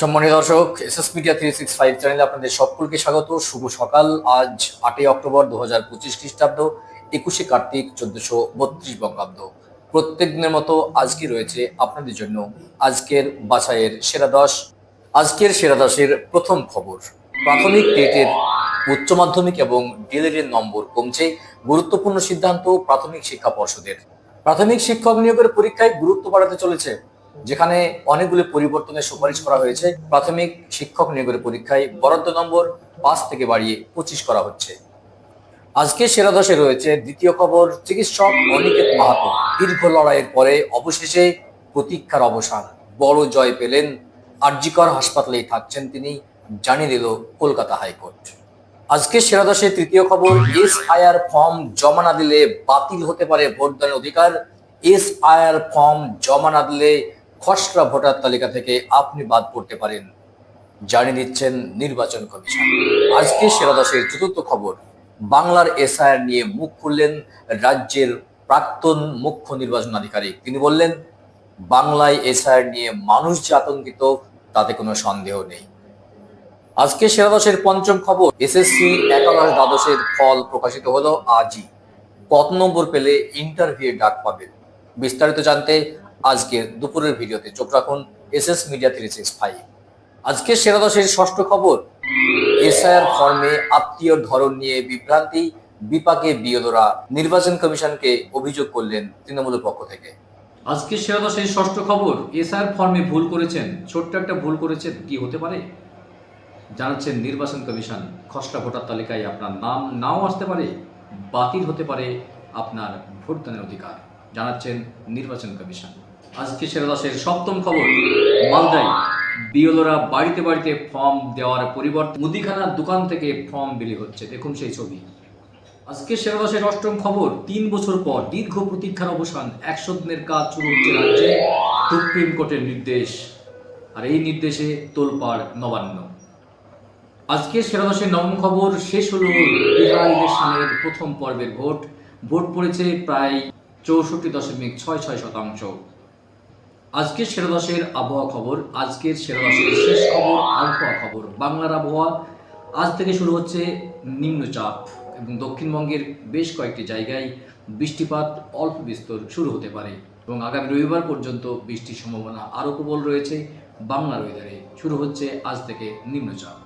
সম্মানীয় দর্শক SS media three six five চ্যানেলে আপনাদের সকলকে স্বাগত। শুভ সকাল। আজ আটই অক্টোবর দু হাজার পঁচিশ খ্রিস্টাব্দ, একুশে কার্তিক চোদ্দশো বত্রিশ বঙ্গাব্দ। প্রত্যেক দিনের মতো আজকে রয়েছে আপনাদের জন্য আজকের বাছাইয়ের সেরা দশ। আজকের সেরা দশের প্রথম খবর, প্রাথমিক টেটের উচ্চ মাধ্যমিক এবং ডিএলএড নম্বর কমছে, গুরুত্বপূর্ণ সিদ্ধান্ত প্রাথমিক শিক্ষা পর্ষদের। প্রাথমিক শিক্ষক নিয়োগের পরীক্ষায় গুরুত্ব বাড়াতে চলেছে যেখানে অনেকগুলি পরিবর্তনের সুপারিশ করা হয়েছে। প্রাথমিক শিক্ষক নিয়োগের পরীক্ষায় বরাদ্দ নম্বর পাঁচ থেকে বাড়িয়ে পঁচিশ করা হচ্ছে। আজকে সেরা দশে রয়েছে দ্বিতীয় খবর, চিকিৎসক অনিকেত মাহাতো। দীর্ঘ লড়াইয়ের পরে অবশেষে প্রতীক্ষার অবসান। বড় জয় পেলেন আরজিকর হাসপাতালেই থাকছেন তিনি, জানিয়ে দিল কলকাতা হাইকোর্ট। আজকে সেরা দশে তৃতীয় খবর এস আইআর ফর্ম জমা না দিলে বাতিল হতে পারে ভোটদানের অধিকার। এস আইআর ফর্ম জমা না দিলে খসড়া ভোটার তালিকা থেকে আপনি বাদ পড়তে পারেন। জানিয়ে দিচ্ছেন নির্বাচন কমিশন। আজকে সেরা দশের চতুর্থ খবর, বাংলার এসআইআর নিয়ে মুখ খুললেন রাজ্যের প্রাক্তন মুখ্য নির্বাচন আধিকারিক। তিনি বললেন, বাংলায় এসআইআর নিয়ে মানুষ যে আতঙ্কিত, তাতে কোনো সন্দেহ নেই। আজকে সেরা দশের পঞ্চম খবর, এসএসসি একাদশ দ্বাদশের ফল প্রকাশিত হলো আজই। কত নম্বর পেলে ইন্টারভিউ ডাক পাবেন। বিস্তারিত জানতে আজকের দুপুরের ভিডিওতে চোখ রাখুন S S media three six five. আজকে সেরা দশের ষষ্ঠ খবর, এসআইআর ফর্মে আত্মীয় ধরন নিয়ে বিভ্রান্তি, বিপাকে বিয়দরা নির্বাচন কমিশনকে অভিযোগ করলেন তৃণমূলের পক্ষ থেকে। আজকে সেরা দশের ষষ্ঠ খবর এসআর ফর্মে ভুল করেছেন। ছোট্ট একটা ভুল করেছেন, কি হতে পারে? জানাচ্ছেন নির্বাচন কমিশন, খসড়া ভোটার তালিকায় আপনার নাম নাও আসতে পারে, বাতিল হতে পারে আপনার ভোটদানের অধিকার, জানাচ্ছেন নির্বাচন কমিশন। আজকে সেরা দশের সপ্তম খবর, মালদায় বিওলোরা বাড়িতে বাড়িতে ফর্ম দেওয়ার পরিবর্তে মুদিখানার দোকান থেকে ফর্ম বিলি হচ্ছে। দেখুন সেই ছবি। আজকে সেরা দশের অষ্টম খবর, তিন বছর পর দীর্ঘ প্রতীক্ষার অবসান একশো দিনের কাজ শুরু হচ্ছে রাজ্যে। সুপ্রিম কোর্টের নির্দেশ, আর এই নির্দেশে তোলপাড় নবান্ন। আজকে সেরা নবম খবর শেষ হলো বিহার ইলেকশনের প্রথম পর্বের ভোট। ভোট পড়েছে প্রায় চৌষট্টি দশমিক ছয় ছয় শতাংশ। আজকের সেরা দশের আবহাওয়া খবর, আজকের সেরা দশের শেষ খবর আবহাওয়া খবর। বাংলার আবহাওয়া আজ থেকে শুরু হচ্ছে নিম্নচাপ এবং দক্ষিণবঙ্গের বেশ কয়েকটি জায়গায় বৃষ্টিপাত অল্প বিস্তর শুরু হতে পারে এবং আগামী রবিবার পর্যন্ত বৃষ্টির সম্ভাবনা আরও প্রবল রয়েছে। বাংলার ওয়েদারে শুরু হচ্ছে আজ থেকে নিম্নচাপ।